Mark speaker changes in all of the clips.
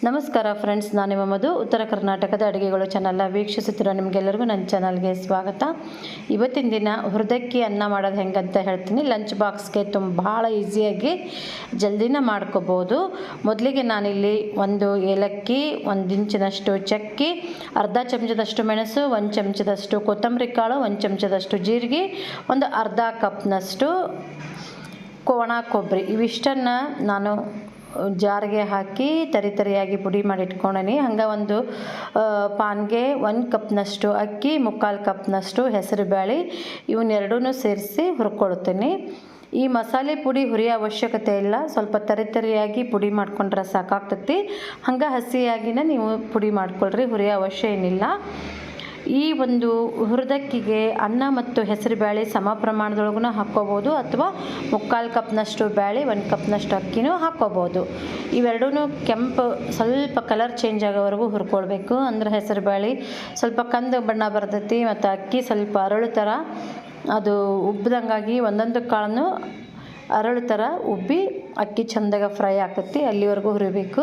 Speaker 1: ನಮಸ್ಕಾರ ಫ್ರೆಂಡ್ಸ್ ನಾನು ನಿಮ್ಮ ಮಧು. ಉತ್ತರ ಕರ್ನಾಟಕದ ಅಡುಗೆಗಳು ಚಾನಲ್ನ ವೀಕ್ಷಿಸುತ್ತಿರೋ ನಿಮಗೆಲ್ಲರಿಗೂ ನನ್ನ ಚಾನಲ್ಗೆ ಸ್ವಾಗತ. ಇವತ್ತಿನ ದಿನ ಹುರಿದಕ್ಕಿ ಅನ್ನ ಮಾಡೋದು ಹೆಂಗಂತ ಹೇಳ್ತೀನಿ. ಲಂಚ್ ಬಾಕ್ಸ್ಗೆ ತುಂಬ ಭಾಳ ಈಸಿಯಾಗಿ ಜಲ್ದಿನ ಮಾಡ್ಕೋಬೋದು. ಮೊದಲಿಗೆ ನಾನಿಲ್ಲಿ ಒಂದು ಏಲಕ್ಕಿ, ಒಂದು ಇಂಚಿನಷ್ಟು ಚಕ್ಕಿ, ಅರ್ಧ ಚಮಚದಷ್ಟು ಮೆಣಸು, ಒಂದು ಚಮಚದಷ್ಟು ಕೊತ್ತಂಬರಿ ಕಾಳು, ಒಂದು ಚಮಚದಷ್ಟು ಜೀರಿಗೆ, ಒಂದು ಅರ್ಧ ಕಪ್ನಷ್ಟು ಒಣ ಕೊಬ್ಬರಿ. ಇವಿಷ್ಟನ್ನು ನಾನು ಜಾರಿಗೆ ಹಾಕಿ ತರಿ ತರಿಯಾಗಿ ಪುಡಿ ಮಾಡಿ ಇಟ್ಕೊಂಡೀನಿ. ಹಂಗೆ ಒಂದು ಪಾನ್ಗೆ ಒಂದು ಕಪ್ನಷ್ಟು ಅಕ್ಕಿ, ಮುಕ್ಕಾಲು ಕಪ್ನಷ್ಟು ಹೆಸರು ಬೇಳೆ ಇವನ್ನೆರಡೂ ಸೇರಿಸಿ ಹುರ್ಕೊಳ್ತೀನಿ. ಈ ಮಸಾಲೆ ಪುಡಿ ಹುರಿಯೋ ಅವಶ್ಯಕತೆ ಇಲ್ಲ. ಸ್ವಲ್ಪ ತರಿ ತರಿಯಾಗಿ ಪುಡಿ ಮಾಡ್ಕೊಂಡ್ರೆ ಸಾಕಾಗ್ತತಿ. ಹಂಗೆ ಹಸಿಯಾಗಿನ ನೀವು ಪುಡಿ ಮಾಡ್ಕೊಳ್ರಿ, ಹುರಿಯೋ ಅವಶ್ಯ ಏನಿಲ್ಲ. ಈ ಒಂದು ಹುರಿದಕ್ಕಿಗೆ ಅನ್ನ ಮತ್ತು ಹೆಸರು ಬೇಳೆ ಸಮ ಪ್ರಮಾಣದೊಳಗೂ ಹಾಕ್ಕೋಬೋದು ಅಥವಾ ಮುಕ್ಕಾಲು ಕಪ್ನಷ್ಟು ಬೇಳೆ ಒಂದು ಕಪ್ನಷ್ಟು ಅಕ್ಕಿನೂ ಹಾಕ್ಕೋಬೋದು. ಇವೆರಡೂ ಕೆಂಪು, ಸ್ವಲ್ಪ ಕಲರ್ ಚೇಂಜ್ ಆಗೋವರೆಗೂ ಹುರ್ಕೊಳ್ಬೇಕು. ಅಂದ್ರೆ ಹೆಸರು ಬೇಳೆ ಸ್ವಲ್ಪ ಕಂದು ಬಣ್ಣ ಬರ್ತೈತಿ ಮತ್ತು ಅಕ್ಕಿ ಸ್ವಲ್ಪ ಅರಳು ಥರ ಅದು ಉಬ್ಬಿದಂಗಾಗಿ ಒಂದೊಂದು ಕಾಳನ್ನು ಅರಳು ಥರ ಉಬ್ಬಿ ಅಕ್ಕಿ ಚಂದಾಗ ಫ್ರೈ ಆಕತ್ತಿ ಅಲ್ಲಿವರೆಗೂ ಹುರಿಬೇಕು.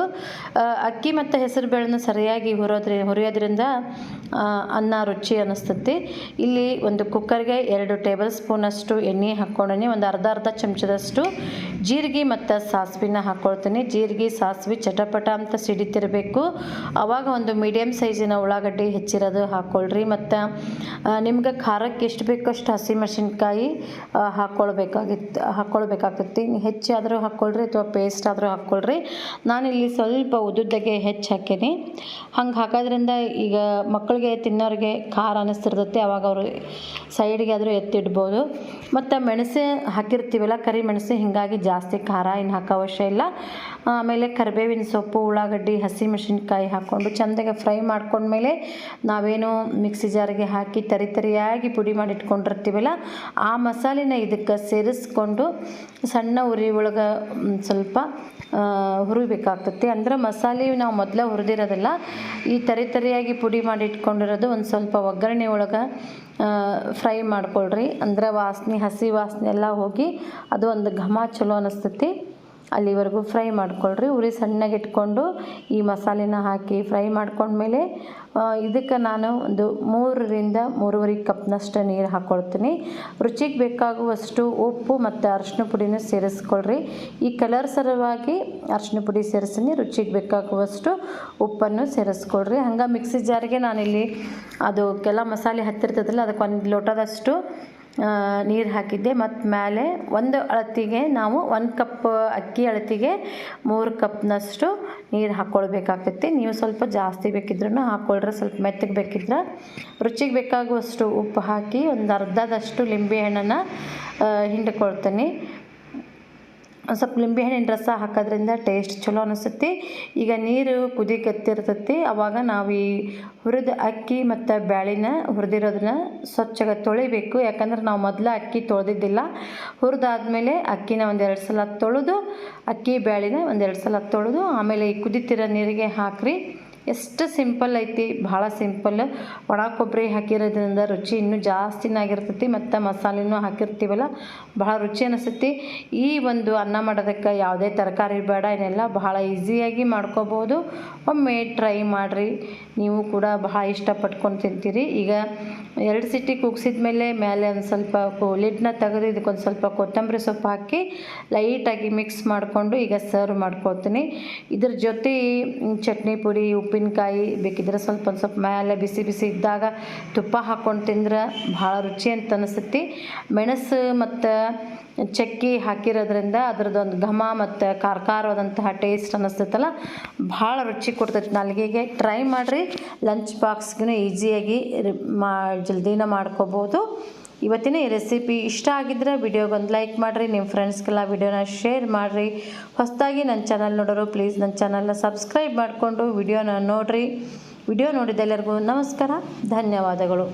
Speaker 1: ಅಕ್ಕಿ ಮತ್ತು ಹೆಸರು ಬೇಳೆನ ಸರಿಯಾಗಿ ಹುರೋದ್ರಿ, ಹುರಿಯೋದ್ರಿಂದ ಅನ್ನ ರುಚಿ ಅನ್ನಿಸ್ತತಿ ಇಲ್ಲಿ ಒಂದು ಕುಕ್ಕರ್ಗೆ ಎರಡು ಟೇಬಲ್ ಸ್ಪೂನಷ್ಟು ಎಣ್ಣೆ ಹಾಕ್ಕೊಂಡೀನಿ, ಒಂದು ಅರ್ಧ ಅರ್ಧ ಚಮಚದಷ್ಟು ಜೀರಿಗೆ ಮತ್ತು ಸಾಸಿವೆನ ಹಾಕ್ಕೊಳ್ತೀನಿ ಜೀರಿಗೆ, ಸಾಸಿವೆ ಚಟಪಟ ಅಂತ ಸಿಡಿತಿರಬೇಕು. ಆವಾಗ ಒಂದು ಮೀಡಿಯಮ್ ಸೈಜಿನ ಉಳ್ಳಾಗಡ್ಡಿ ಹೆಚ್ಚಿರೋದು ಹಾಕ್ಕೊಳ್ರಿ ಮತ್ತು ನಿಮ್ಗೆ ಖಾರಕ್ಕೆ ಎಷ್ಟು ಬೇಕೋ ಅಷ್ಟು ಹಸಿಮೆಣಸಿನ್ಕಾಯಿ ಹಾಕ್ಕೊಳ್ಬೇಕಾಗಿತ್ತು ಹಾಕ್ಕೊಳ್ಬೇಕಾಗ್ತೈತಿ ಹೆಚ್ಚಾದರೂ ಹಾಕ್ಕೊಳ್ರಿ ಅಥವಾ ಪೇಸ್ಟ್ ಆದರೂ ಹಾಕ್ಕೊಳ್ರಿ. ನಾನಿಲ್ಲಿ ಸ್ವಲ್ಪ ಉದ್ದುದ್ದಗೆ ಹೆಚ್ಚು ಹಾಕೀನಿ. ಹಂಗೆ ಹಾಕೋದ್ರಿಂದ ಈಗ ಮಕ್ಕಳಿಗೆ ತಿನ್ನೋರಿಗೆ ಖಾರ ಅನ್ನಿಸ್ತಿರ್ತೈತಿ ಅವಾಗ ಅವರು ಸೈಡ್ಗೆ ಆದರೂ ಎತ್ತಿಡ್ಬೋದು. ಮತ್ತು ಮೆಣಸೆ ಹಾಕಿರ್ತೀವಲ್ಲ, ಕರಿ ಮೆಣಸು ಹೀಗಾಗಿ ಜಾಸ್ತಿ ಖಾರ ಏನು ಹಾಕೋ ಅವಶ್ಯ ಇಲ್ಲ. ಆಮೇಲೆ ಕರಿಬೇವಿನ ಸೊಪ್ಪು, ಉಳ್ಳಾಗಡ್ಡಿ ಹಸಿಮೆಣಸಿನ್ಕಾಯಿ ಹಾಕ್ಕೊಂಡು ಚೆಂದಾಗಿ ಫ್ರೈ ಮಾಡ್ಕೊಂಡ್ಮೇಲೆ ನಾವೇನು ಮಿಕ್ಸಿ ಜಾರಿಗೆ ಹಾಕಿ ತರಿ ತರಿಯಾಗಿ ಪುಡಿ ಮಾಡಿ ಇಟ್ಕೊಂಡಿರ್ತೀವಲ್ಲ, ಆ ಮಸಾಲೆನ ಇದಕ್ಕೆ ಸೇರಿಸ್ಕೊಂಡು ಸಣ್ಣ ಉರಿ ಒಳಗೆ ಸ್ವಲ್ಪ ಹುರಿಬೇಕಾಗ್ತದೆ ಅಂದ್ರೆ ಮಸಾಲೆ ನಾವು ಮೊದಲೇ ಹುರಿದಿರೋದಿಲ್ಲ, ಈ ತರಿ ತರಿಯಾಗಿ ಪುಡಿ ಮಾಡಿ ಇಟ್ಕೊಂಡಿರೋದು ಒಂದು ಸ್ವಲ್ಪ ಒಗ್ಗರಣೆ ಒಳಗೆ ಫ್ರೈ ಮಾಡ್ಕೊಳ್ರಿ. ಅಂದ್ರೆ ವಾಸನೆ, ಹಸಿ ವಾಸನೆ ಎಲ್ಲ ಹೋಗಿ ಅದು ಒಂದು ಘಮ ಚಲೋ ಅನ್ನಿಸ್ತೈತಿ ಅಲ್ಲಿವರೆಗೂ ಫ್ರೈ ಮಾಡ್ಕೊಳ್ರಿ. ಉರಿ ಸಣ್ಣಗೆ ಇಟ್ಕೊಂಡು ಈ ಮಸಾಲೆನ ಹಾಕಿ ಫ್ರೈ ಮಾಡ್ಕೊಂಡ್ಮೇಲೆ ಇದಕ್ಕೆ ನಾನು ಒಂದು ಮೂರರಿಂದ ಮೂರುವರೆ ಕಪ್ನಷ್ಟು ನೀರು ಹಾಕ್ಕೊಳ್ತೀನಿ ರುಚಿಗೆ ಬೇಕಾಗುವಷ್ಟು ಉಪ್ಪು ಮತ್ತು ಅರಶಿನ ಪುಡಿನ ಸೇರಿಸ್ಕೊಳ್ರಿ. ಈ ಕಲರ್ ಸರವಾಗಿ ಅರಶಿನ ಪುಡಿ ಸೇರಿಸ್ತೀನಿ. ರುಚಿಗೆ ಬೇಕಾಗುವಷ್ಟು ಉಪ್ಪನ್ನು ಸೇರಿಸ್ಕೊಳ್ರಿ. ಹಂಗೆ ಮಿಕ್ಸಿ ಜಾರಿಗೆ ನಾನಿಲ್ಲಿ ಅದು ಕೆಲ ಮಸಾಲೆ ಹತ್ತಿರ್ತದಲ್ಲ, ಅದಕ್ಕೆ ಒಂದು ಲೋಟದಷ್ಟು ನೀರು ಹಾಕಿದ್ದೆ. ಮತ್ತು ಮೇಲೆ ಒಂದು ಅಳತಿಗೆ ನಾವು ಒಂದು ಕಪ್ ಅಕ್ಕಿ ಅಳತಿಗೆ ಮೂರು ಕಪ್ನಷ್ಟು ನೀರು ಹಾಕ್ಕೊಳ್ಬೇಕಾಗ್ತೈತಿ ನೀವು ಸ್ವಲ್ಪ ಜಾಸ್ತಿ ಬೇಕಿದ್ರೂ ಹಾಕ್ಕೊಳ್ರೆ ಸ್ವಲ್ಪ ಮೆತ್ತಗೆ ಬೇಕಿದ್ರೆ. ರುಚಿಗೆ ಬೇಕಾಗುವಷ್ಟು ಉಪ್ಪು ಹಾಕಿ ಒಂದು ಅರ್ಧದಷ್ಟು ಲಿಂಬೆಹಣ್ಣನ್ನು ಹಿಂಡ್ಕೊಳ್ತೀನಿ. ಒಂದು ಸ್ವಲ್ಪ ನಿಂಬೆಹಣ್ಣಿನ ರಸ ಹಾಕೋದ್ರಿಂದ ಟೇಸ್ಟ್ ಚಲೋ ಅನಿಸ್ತೈತಿ. ಈಗ ನೀರು ಕುದಿ ಕತ್ತಿರ್ತೈತಿ ಅವಾಗ ನಾವು ಈ ಹುರಿದ ಅಕ್ಕಿ ಮತ್ತು ಬ್ಯಾಳಿನ ಹುರಿದಿರೋದನ್ನ ಸ್ವಚ್ಛಗೆ ತೊಳಿಬೇಕು. ಯಾಕಂದ್ರೆ ನಾವು ಮೊದಲು ಅಕ್ಕಿ ತೊಳೆದಿದ್ದಿಲ್ಲ. ಹುರಿದಾದ್ಮೇಲೆ ಅಕ್ಕಿನ ಒಂದೆರಡು ಸಲ ತೊಳೆದು, ಅಕ್ಕಿ ಬ್ಯಾಳಿನ ಒಂದೆರಡು ಸಲ ತೊಳೆದು, ಆಮೇಲೆ ಈ ಕುದಿತಿರೋ ನೀರಿಗೆ ಹಾಕ್ರಿ. ಎಷ್ಟು ಸಿಂಪಲ್ ಐತಿ, ಭಾಳ ಸಿಂಪಲ್. ಒಣ ಕೊಬ್ಬರಿ ಹಾಕಿರೋದ್ರಿಂದ ರುಚಿ ಇನ್ನೂ ಜಾಸ್ತಿನಾಗಿರ್ತೈತಿ ಮತ್ತು ಮಸಾಲೆನೂ ಹಾಕಿರ್ತೀವಲ್ಲ, ಭಾಳ ರುಚಿ ಅನಿಸ್ತೈತಿ. ಈ ಒಂದು ಅನ್ನ ಮಾಡೋದಕ್ಕೆ ಯಾವುದೇ ತರಕಾರಿ ಬೇಡ, ಏನೆಲ್ಲ ಬಹಳ ಈಸಿಯಾಗಿ ಮಾಡ್ಕೋಬೋದು. ಒಮ್ಮೆ ಟ್ರೈ ಮಾಡಿರಿ, ನೀವು ಕೂಡ ಬಹಳ ಇಷ್ಟಪಟ್ಕೊಂಡು ತಿಂತೀರಿ. ಈಗ ಎರಡು ಸಿಟಿ ಕುಗ್ಸಿದ ಮೇಲೆ ಮೇಲೆ ಒಂದು ಸ್ವಲ್ಪ ಲಿಡ್ನ ತೆಗೆದು ಇದಕ್ಕೊಂದು ಸ್ವಲ್ಪ ಕೊತ್ತಂಬರಿ ಸೊಪ್ಪು ಹಾಕಿ ಲೈಟಾಗಿ ಮಿಕ್ಸ್ ಮಾಡಿಕೊಂಡು ಈಗ ಸರ್ವ್ ಮಾಡ್ಕೊಳ್ತೀನಿ. ಇದ್ರ ಜೊತೆ ಚಟ್ನಿ ಪುಡಿ ಉಪ್ಪಿನಕಾಯಿ ಬೇಕಿದ್ರೆ ಸ್ವಲ್ಪ ಒಂದು ಸ್ವಲ್ಪ ಮೇಲೆ ಬಿಸಿ ಬಿಸಿ ಇದ್ದಾಗ ತುಪ್ಪ ಹಾಕ್ಕೊಂಡು ತಿಂದ್ರೆ ಭಾಳ ರುಚಿ ಅಂತ ಅನಿಸುತ್ತೆ. ಮೆಣಸು ಮತ್ತು ಚಕ್ಕಿ ಹಾಕಿರೋದ್ರಿಂದ ಅದ್ರದ್ದೊಂದು ಘಮ ಮತ್ತು ಖಾರ ಖಾರವಾದಂತಹ ಟೇಸ್ಟ್ ಅನ್ನಿಸ್ತೈತಲ್ಲ ಭಾಳ ರುಚಿ ಕೊಡ್ತೈತೆ. ನಾಲ್ಗೆಗೆ ಟ್ರೈ ಮಾಡಿರಿ. ಲಂಚ್ ಬಾಕ್ಸ್ಗೂ ಈಸಿಯಾಗಿ ಮಾ ಜಲ್ದಿನ ಮಾಡ್ಕೋಬೋದು. ಇವತ್ತಿನ ಈ ರೆಸಿಪಿ ಇಷ್ಟ ಆಗಿದ್ದರೆ ವಿಡಿಯೋಗೊಂದು ಲೈಕ್ ಮಾಡಿರಿ ನಿಮ್ಮ ಫ್ರೆಂಡ್ಸ್ಗೆಲ್ಲ ವಿಡಿಯೋನ ಶೇರ್ ಮಾಡಿರಿ. ಹೊಸದಾಗಿ ನನ್ನ ಚಾನಲ್ ನೋಡೋರು ಪ್ಲೀಸ್ ನನ್ನ ಚಾನಲ್ನ ಸಬ್ಸ್ಕ್ರೈಬ್ ಮಾಡಿಕೊಂಡು ವಿಡಿಯೋನ ನೋಡಿರಿ. ವಿಡಿಯೋ ನೋಡಿದ ಎಲ್ಲರಿಗೂ ನಮಸ್ಕಾರ, ಧನ್ಯವಾದಗಳು.